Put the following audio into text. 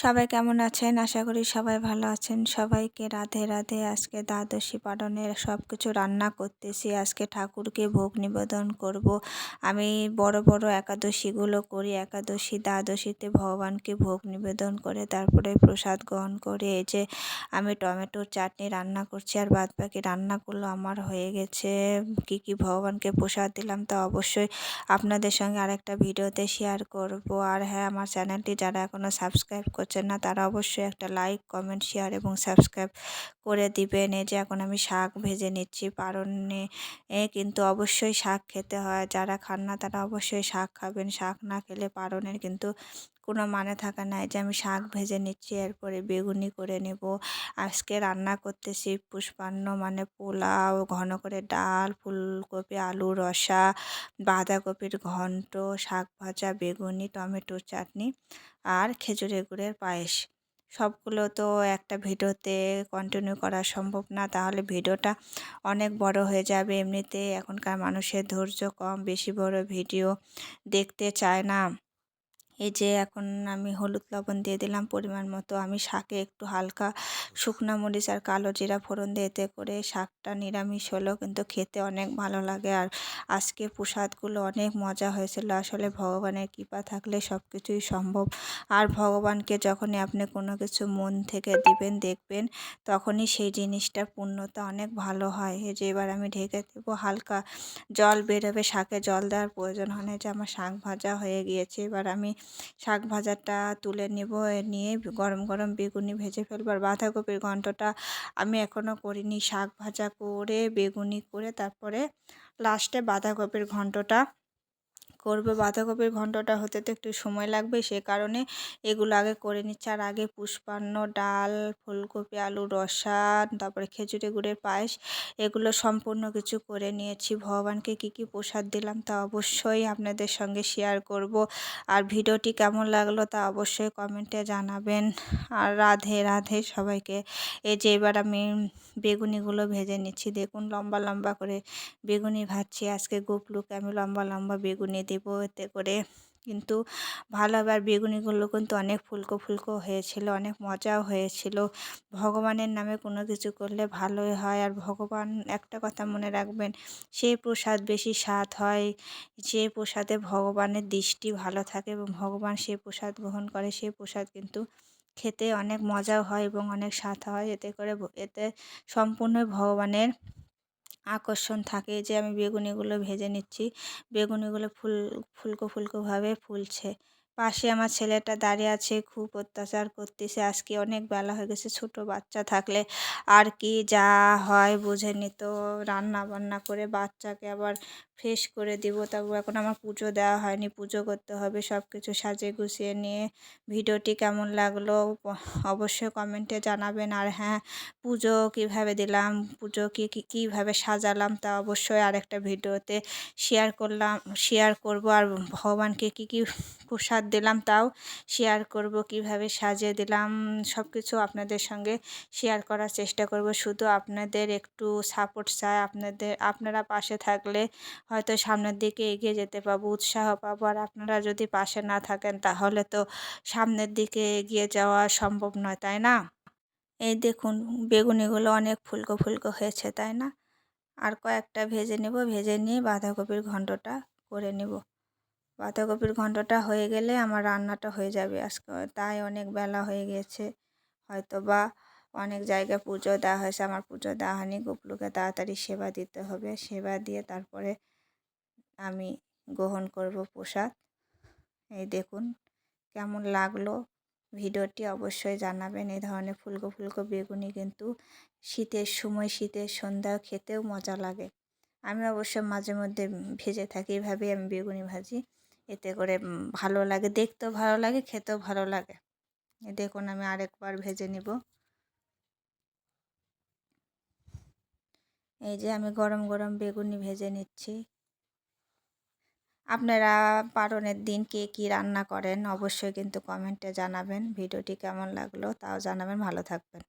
সবাই কেমন আছেন? আশা করি সবাই ভালো আছেন। সবাইকে রাধে রাধে। আজকে দ্বাদশী পালনের সব কিছু রান্না করতেছি। আজকে ঠাকুরকে ভোগ নিবেদন করব। আমি বড় বড় একাদশীগুলো করি। একাদশী, দ্বাদশীতে ভগবানকে ভোগ নিবেদন করে, তারপরে প্রসাদ গ্রহণ করে। এই যে আমি টমেটোর চাটনি রান্না করছি আর বাদ বাকি রান্নাগুলো আমার হয়ে গেছে। কি কি ভগবানকে প্রসাদ দিলাম তা অবশ্যই আপনাদের সঙ্গে আরেকটা ভিডিওতে শেয়ার করব। আর হ্যাঁ আমার চ্যানেলটি যারা এখনও সাবস্ক্রাইব করছেন না, তারা অবশ্যই একটা লাইক কমেন্ট শেয়ার এবং সাবস্ক্রাইব করে দিবেন। এই যে এখন আমি শাক ভেজে নিচ্ছি পারণে এ কিন্তু অবশ্যই শাক খেতে হয়, যারা খান না তারা অবশ্যই শাক খাবেন। শাক না খেলে পারণের কিন্তু কোনো মানে থাকা নাই যে আমি শাক ভেজে নিচ্ছি, এরপরে বেগুনি করে নেব। আজকে রান্না করতেছি পুষ্পান্ন মানে পোলাও, ঘন করে ডাল, ফুলকপি, আলু রসা, বাঁধাকপির ঘন্ট, শাক ভাজা, বেগুনি টমেটোর চাটনি আর খেজুরের গুড়ের পায়েস। সবগুলো তো একটা ভিডিওতে কন্টিনিউ করা সম্ভব না, তাহলে ভিডিওটা অনেক বড় হয়ে যাবে। এমনিতে এখনকার মানুষের ধৈর্য কম, বেশি বড় ভিডিও দেখতে চায় না। এই যে এখন আমি হলুদ লবণ দিয়ে দিলাম পরিমাণ মতো। আমি শাকে একটু হালকা শুকনো মরিচ আর কালো জিরা ফোড়ন দিয়ে এতে করে শাকটা নিরামিষ হলেও কিন্তু খেতে অনেক ভালো লাগে। আর আজকে প্রসাদগুলো অনেক মজা হয়েছিল। আসলে ভগবানের কৃপা থাকলে সব কিছুই সম্ভব। আর ভগবানকে যখনই আপনি কোনো কিছু মন থেকে দিবেন, দেখবেন, তখনই সেই জিনিসটার পূর্ণতা অনেক ভালো হয়। এই যে এবার আমি ঢেকে দেবো হালকা জল বেরোবে শাকে জল দেওয়ার প্রয়োজন হয় না। যে আমার শাক ভাজা হয়ে গিয়েছে। এবার আমি শাক ভাজাটা তুলে নেব নিয়ে গরম গরম বেগুনি ভেজে ফেলব। আর বাঁধাকপির ঘন্টটা আমি এখনও করিনি। শাক ভাজা করে বেগুনি করে তারপরে লাস্টে বাঁধাকপির ঘন্টটা করবে বাঁধাকপির ঘন্টটা হতে তো একটু সময় লাগবে, সে কারণে এগুলো আগে করে নিচ্ছে। আর আগে পুষ্পান্ন ডাল, ফুলকপি, আলু রসা তারপরে খেজুরি গুড়ের পায়েস, এগুলো সম্পূর্ণ কিছু করে নিয়েছি। ভগবানকে কি কি প্রসাদ দিলাম তা অবশ্যই আপনাদের সঙ্গে শেয়ার করব। আর ভিডিওটি কেমন লাগল তা অবশ্যই কমেন্টে জানাবেন। আর রাধে রাধে সবাইকে। এই যে এবার আমি বেগুনিগুলো ভেজে নিচ্ছি। দেখুন লম্বা লম্বা করে বেগুনি ভাজছি। আজকে গোপলুকে আমি লম্বা লম্বা বেগুনি দেবো এতে করে। কিন্তু ভালো আবার বেগুনিগুলো কিন্তু অনেক ফুলকো ফুলকো হয়েছিল, অনেক মজাও হয়েছিল। ভগবানের নামে কোনো কিছু করলে ভালোই হয়। আর ভগবান একটা কথা মনে রাখবেন সেই প্রসাদ বেশি স্বাদ হয় যে প্রসাদে ভগবানের দৃষ্টি ভালো থাকে এবং ভগবান সেই প্রসাদ গ্রহণ করে সেই প্রসাদ কিন্তু খেতে অনেক মজাও হয় এবং অনেক স্বাদ হয়। এতে করে এতে সম্পূর্ণ ভগবানের আকর্ষণ থাকে যে আমি বেগুনিগুলো ভেজে নিচ্ছি। বেগুনিগুলো ফুল, ফুলকো ফুলকোভাবে ফুলছে। পাশে আমার ছেলেটা দাঁড়িয়ে আছে, খুব অত্যাচার করতেছে। আজকে অনেক বেলা হয়ে গেছে, ছোট বাচ্চা থাকলে আর কি যা হয় বুঝে নিত রান্না বান্না করে বাচ্চাকে আবার ফ্রেশ করে দিব। তারপর এখন আমার পুজো দেওয়া হয়নি, পুজো করতে হবে সব কিছু সাজিয়ে গুছিয়ে নিয়ে। ভিডিওটি কেমন লাগল অবশ্যই কমেন্টে জানাবেন। আর হ্যাঁ পুজো কীভাবে দিলাম, পুজো কী কীভাবে সাজালাম তা অবশ্যই আরেকটা ভিডিওতে শেয়ার করলাম শেয়ার করব। আর ভগবানকে কী কী প্রসাদ দিলাম তাও শেয়ার করব, কীভাবে সাজিয়ে দিলাম সব কিছু আপনাদের সঙ্গে শেয়ার করার চেষ্টা করব। শুধু আপনাদের একটু সাপোর্ট চাই, আপনাদের, আপনারা পাশে থাকলে হয়তো সামনের দিকে এগিয়ে যেতে পাবো, উৎসাহ পাবো। আর আপনারা যদি পাশে না থাকেন, তাহলে তো সামনের দিকে এগিয়ে যাওয়া সম্ভব নয়, তাই না? এই দেখুন, বেগুনিগুলো অনেক ফুলকো ফুলকো হয়েছে, তাই না? আর কয়েকটা ভেজে নেব, ভেজে নিয়ে বাঁধাকপির ঘণ্টটা করে নেব। বাঁধাকপির ঘণ্টটা হয়ে গেলে আমার রান্নাটা হয়ে যাবে আজকে। তাই অনেক বেলা হয়ে গেছে। হয়তো বা অনেক জায়গায় পুজো দেওয়া হয়েছে। আমার পুজো দেওয়া হয়নি। গোপলুকে তাড়াতাড়ি সেবা দিতে হবে। সেবা দিয়ে তারপরে আমি গ্রহণ করব প্রসাদ। এই দেখুন কেমন লাগল। ভিডিওটি অবশ্যই জানাবেন। এই ধরনের ফুলকো ফুলকো বেগুনি কিন্তু শীতের সময়, শীতের সন্ধ্যা খেতেও মজা লাগে। আমি অবশ্য মাঝে মধ্যে ভেজে থাকি, এভাবেই আমি বেগুনি ভাজি। এতে করে ভালো লাগে, দেখতেও ভালো লাগে, খেতেও ভালো লাগে। দেখুন আমি আরেকবার ভেজে নিব। এই যে আমি গরম গরম বেগুনি ভেজে নিচ্ছি। আপনারা পারণের দিন কে কী রান্না করেন, অবশ্যই কিন্তু কমেন্টে জানাবেন। ভিডিওটি কেমন লাগল তাও জানাবেন। ভালো থাকবেন।